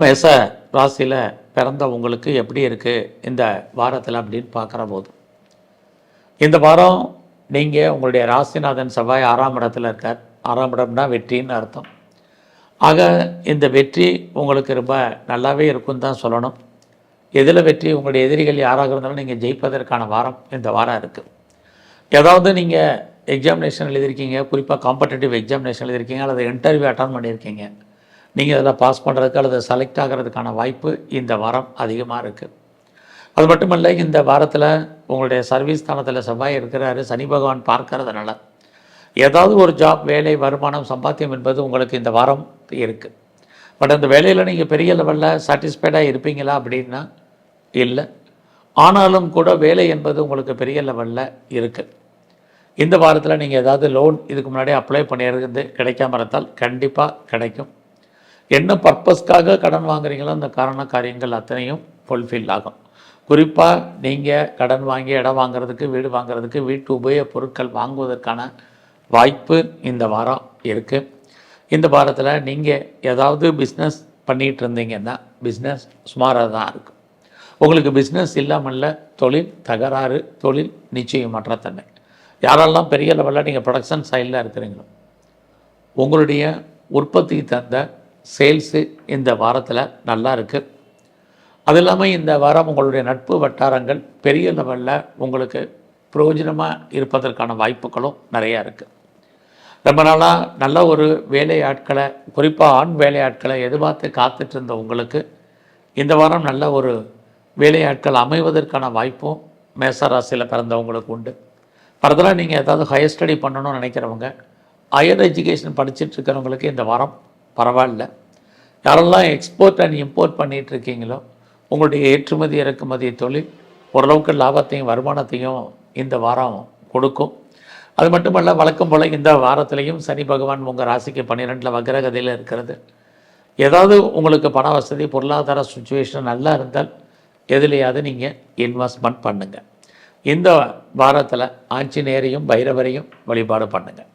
மேச ராசியில் பிறந்த உங்களுக்கு எப்படி இருக்குது இந்த வாரத்தில் அப்படின்னு பார்க்குற போது. இந்த வாரம் நீங்கள் உங்களுடைய ராசிநாதன் செவ்வாய் ஆறாம் இடத்துல இருக்கார். ஆறாம் இடம்னா வெற்றின்னு அர்த்தம். ஆக இந்த வெற்றி உங்களுக்கு ரொம்ப நல்லாவே இருக்குன்னு தான் சொல்லணும். எதில் வெற்றி? உங்களுடைய எதிரிகள் யாராக இருந்தாலும் நீங்கள் ஜெயிப்பதற்கான வாரம் இந்த வாரம் இருக்குது ஏதாவது நீங்கள் எக்ஸாமினேஷன் எழுதியிருக்கீங்க குறிப்பாக காம்படிட்டிவ் எக்ஸாமினேஷன் எழுதியிருக்கீங்க அல்லது இன்டர்வியூ அட்டன் பண்ணியிருக்கீங்க. நீங்கள் அதில் பாஸ் பண்ணுறதுக்கு அல்லது செலக்ட் ஆகிறதுக்கான வாய்ப்பு இந்த வாரம் அதிகமாக இருக்குது அது மட்டும் இல்லை இந்த வாரத்தில் உங்களுடைய சர்வீஸ் ஸ்தானத்தில் செவ்வாய் இருக்கிறாரு சனி பகவான் பார்க்கறதுனால ஏதாவது ஒரு ஜாப் வேலை வருமானம் சம்பாத்தியம் என்பது உங்களுக்கு இந்த வாரம் இருக்குது பட் அந்த வேலையில் நீங்கள் பெரிய லெவலில் சாட்டிஸ்ஃபைடாக இருப்பீங்களா அப்படின்னா இல்லை. ஆனாலும் கூட வேலை என்பது உங்களுக்கு பெரிய லெவலில் இருக்குது இந்த வாரத்தில் நீங்கள் ஏதாவது லோன் இதுக்கு முன்னாடி அப்ளை பண்ணியிருந்து கிடைக்காம இருந்தால் கண்டிப்பாக கிடைக்கும். என்ன பர்பஸ்க்காக கடன் வாங்குறீங்களோ அந்த காரண காரியங்கள் அத்தனையும் ஃபுல்ஃபில் ஆகும். குறிப்பாக நீங்கள் கடன் வாங்கி இடம் வாங்குறதுக்கு வீடு வாங்குறதுக்கு வீட்டு உபயோக பொருட்கள் வாங்குவதற்கான வாய்ப்பு இந்த வாரம் இருக்குது இந்த வாரத்தில் நீங்கள் ஏதாவது பிஸ்னஸ் பண்ணிகிட்டு இருந்தீங்கன்னா பிஸ்னஸ் சுமாராக தான் இருக்கும். உங்களுக்கு பிஸ்னஸ் இல்லாமல்ல தொழில் தகராறு தொழில் நிச்சயமற்ற தன்மை. யாரெல்லாம் பெரிய லெவலில் நீங்கள் ப்ரொடக்ஷன் சைடில் இருக்கிறீங்களோ உங்களுடைய உற்பத்தி தந்த சேல்ஸு இந்த வாரத்தில் நல்லா இருக்குது அது இல்லாமல் இந்த வாரம் உங்களுடைய நட்பு வட்டாரங்கள் பெரிய லெவலில் உங்களுக்கு பிரயோஜனமாக இருப்பதற்கான வாய்ப்புகளும் நிறையா இருக்குது ரொம்ப நாளாக நல்ல ஒரு வேலையாட்களை குறிப்பாக ஆண் வேலையாட்களை எதிர்பார்த்து காத்துட்டு இருந்த உங்களுக்கு இந்த வாரம் நல்ல ஒரு வேலையாட்கள் அமைவதற்கான வாய்ப்பும் மேசராசியில் பிறந்தவங்களுக்கு உண்டு. ஃபர்தராக நீங்கள் ஏதாவது ஹையர் ஸ்டடி பண்ணணும்னு நினைக்கிறவங்க ஹையர் எஜுகேஷன் படிச்சுட்டு இருக்கிறவங்களுக்கு இந்த வாரம் பரவாயில்ல. யாரெல்லாம் எக்ஸ்போர்ட் அண்ட் இம்போர்ட் பண்ணிகிட்டு இருக்கீங்களோ உங்களுடைய ஏற்றுமதி இறக்குமதி தொழில் ஓரளவுக்கு லாபத்தையும் வருமானத்தையும் இந்த வாரம் கொடுக்கும். அது மட்டுமல்ல வழக்கம் போல் இந்த வாரத்திலையும் சனி பகவான் உங்கள் ராசிக்கு பன்னிரெண்டில் வக்ரகதியில் இருக்கிறது. ஏதாவது உங்களுக்கு பண வசதி பொருளாதார சுச்சுவேஷன் நல்லா இருந்தால் எதுலையாவது நீங்கள் இன்வெஸ்ட்மெண்ட் பண்ணுங்கள் இந்த வாரத்தில் ஆஞ்சநேயரையும் பைரவரையும் வழிபாடு பண்ணுங்கள்